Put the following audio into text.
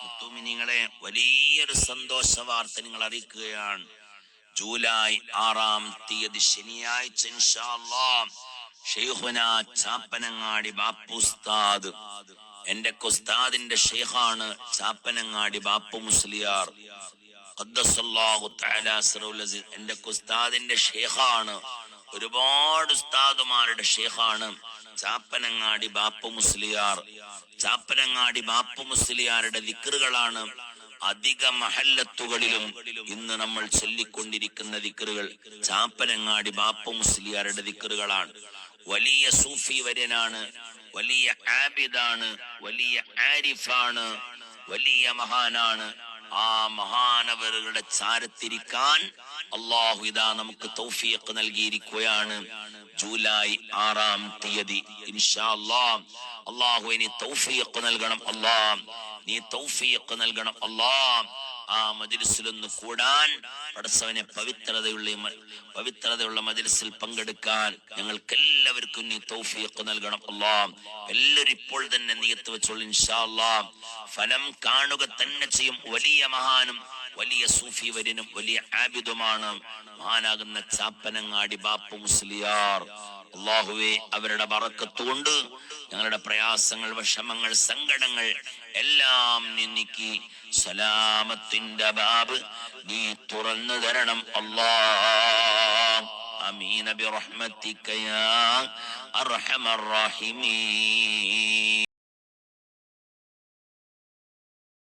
മുത്തുമിനിങ്ങളെ വലിയൊരു സന്തോഷ വാർത്ത നിങ്ങൾ അറിയിക്കുകയാണ് ജൂലൈ ആറാം തീയതി ശനിയാഴ്ച ചാപ്പനങ്ങാടി ബാപ്പുസ്താദ് എന്റെ ഉസ്താദിന്റെ ഷെയ്ഖാണ് ചാപ്പനങ്ങാടി ബാപ്പു മുസ്ലിയാർ. എന്റെ കുസ്താദിന്റെ ഷെയ്ഖാണ് ഒരുപാട് ഉസ്താദുമാരുടെ ഷെയ്ഖാണ് ചാപ്പനങ്ങാടി ബാപ്പു മുസ്ലിയാർ. ചാപ്പനങ്ങാടി ബാപ്പു മുസ്ലിയാരുടെ ദിക്കറുകളാണ് അധിക മഹല്ലത്തുകളിലും ഇന്ന് നമ്മൾ ചൊല്ലിക്കൊണ്ടിരിക്കുന്ന ദിക്കറുകൾ ചാപ്പനങ്ങാടി ബാപ്പു മുസ്ലിയാരുടെ ദിക്കറുകളാണ് വലിയ സൂഫി വര്യനാണ് വലിയ ആബിദാണ് വലിയ ആരിഫാണ് വലിയ മഹാനാണ് ആ മഹാനവറുകളുടെ ചാരത്തിരിക്കാൻ അള്ളാഹു ഇതാ നമുക്ക് തൗഫീഖ് നൽകിയിരിക്കുകയാണ്. ജൂലൈ ആറാം തീയതി. ഇൻഷാ അള്ളാഹു ഇനി തൗഫീഖ് നൽകണം. അള്ളാഹ് നീ തൗഫീഖ് നൽകണം. അല്ലാഹ് ആ മജ്ലിസിലൊന്ന് കൂടാൻ പടസവനെ പവിത്രതയുള്ള പവിത്രതയുള്ള മജ്ലിസിൽ പങ്കെടുക്കാൻ ഞങ്ങൾക്ക് എല്ലാവർക്കും നീ തൗഫീഖ് നൽകണം. അല്ലാഹ് എല്ലാവരും ഇപ്പോൾ തന്നെ നീയത്ത് വെച്ചോളൂ ഇൻഷാ അല്ലാ. ഫലം കാണുക തന്നെ ചെയ്യും. വലിയ മഹാനും വലിയ സൂഫി വരിനും വലിയ ആബിദുമാണ് മഹാനാകുന്ന ചാപ്പനങ്ങാടി ബാപ്പു മുസ്ലിയാർ. അള്ളാഹുവെ അവരുടെ വറക്കത്തുകൊണ്ട് ഞങ്ങളുടെ പ്രയാസങ്ങൾ വിഷമങ്ങൾ സങ്കടങ്ങൾ എല്ലാം നിന്നിക്ക് സലാമത്തിന്റെ ബാബ് നീ തുറന്നു തരണം അള്ളാ. അമീന ബിറഹ്മത്തിക്കയാ അർഹമർ റഹീമീൻ.